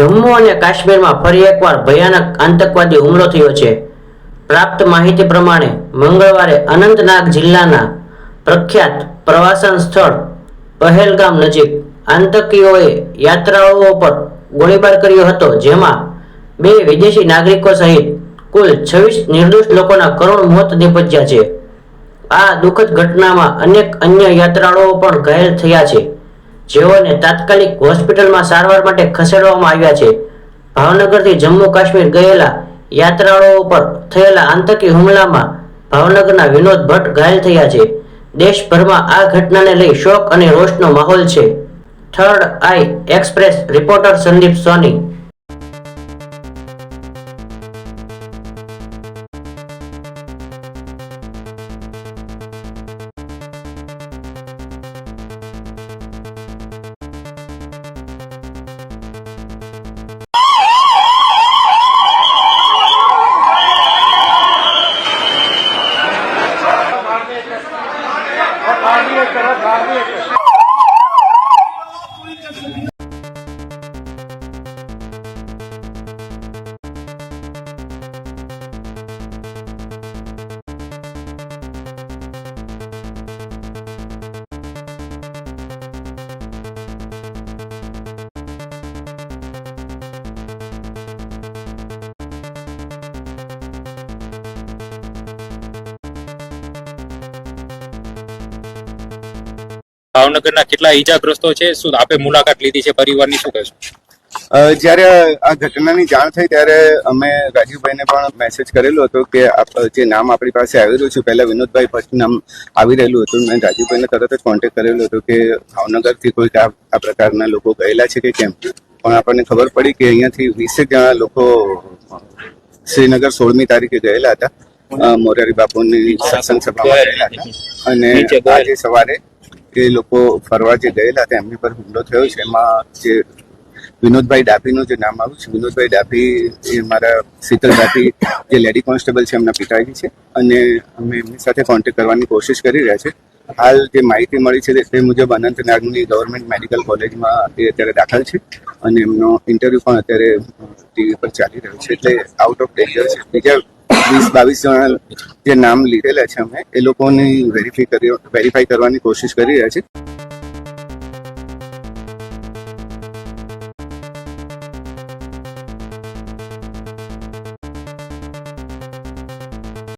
જમ્મુ અને કાશ્મીરમાં ફરી એકવાર ભયાનક આતંકવાદી હુમલો થયો છે. પ્રાપ્ત માહિતી પ્રમાણે, મંગળવારે અનંતનાગ જિલ્લાના પ્રખ્યાત પ્રવાસન સ્થળ પહેલગામ નજીક આતંકીઓએ યાત્રાળુઓ પર ગોળીબાર કર્યો હતો, જેમાં બે વિદેશી નાગરિકો સહિત કુલ છવ્વીસ નિર્દોષ લોકોના કરોડ મોત નિપજ્યા છે. આ દુઃખદ ઘટનામાં અનેક અન્ય યાત્રાળુઓ પણ ઘાયલ થયા છે. જેઓને તાત્કાલિક હોસ્પિટલમાં સારવાર માટે ખસેડવામાં આવ્યા છે. ભાવનગરથી જમ્મુ કાશ્મીર ગયેલા યાત્રાળુઓ પર થયેલા આતંકી હુમલામાં ભાવનગરના વિનોદ ભટ્ટ ઘાયલ થયા છે. દેશભરમાં આ ઘટનાને લઈ શોક અને રોષનો માહોલ છે. Third eye express reporter Sandeep Soni ભાવનગરના કેટલા ઈજાગ્રસ્તો છે? શું આપે મુલાકાત લીધી છે પરિવારની? શું કહેશો? જ્યારે આ ઘટનાની જાણ થઈ ત્યારે અમે રાજીવભાઈને પણ મેસેજ કરેલો હતો કે જે નામ આપણી પાસે આવી રહ્યું છે પહેલા વિનોદભાઈ ભટ્ટ નામ આવી રહેલું હતું મેં રાજીવભાઈને તરત જ કોન્ટેક્ટ કરેલો હતો કે ભાવનગરથી કોઈક આ પ્રકારના લોકો ગયેલા છે કે કેમ? પણ આપણને ખબર પડી કે અહીંયાથી વીસેક જણા લોકો શ્રીનગર સોળમી તારીખે ગયેલા હતા. મોરારી બાપુની સત્સંગ સભામાં ગયેલા હતા. અને આજે સવારે એ લોકો ફરવા જે ગયેલા હતા, એમની પર હુમલો થયો છે. એમાં જે વિનોદભાઈ ડાભીનું જે નામ આવ્યું છે, વિનોદભાઈ ડાભી એ મારા શીતલ ડાભી જે લેડી કોન્સ્ટેબલ છે, એમના પિતાજી છે. અને અમે એમની સાથે કોન્ટેક્ટ કરવાની કોશિશ કરી રહ્યા છે. હાલ જે માહિતી મળી છે, તે મુજબ અનંતનાગની ગવર્મેન્ટ મેડિકલ કોલેજમાં એ અત્યારે દાખલ છે. અને એમનો ઇન્ટરવ્યુ પણ અત્યારે ટીવી પર ચાલી રહ્યો છે. એટલે આઉટ ઓફ ડેન્જર છે. બીજા વીસ બાવીસ જણા જે નામ લીધેલા છે અમે, એ લોકોની વેરીફાઈ કરી વેરીફાઈ કરવાની કોશિશ કરી રહ્યા છે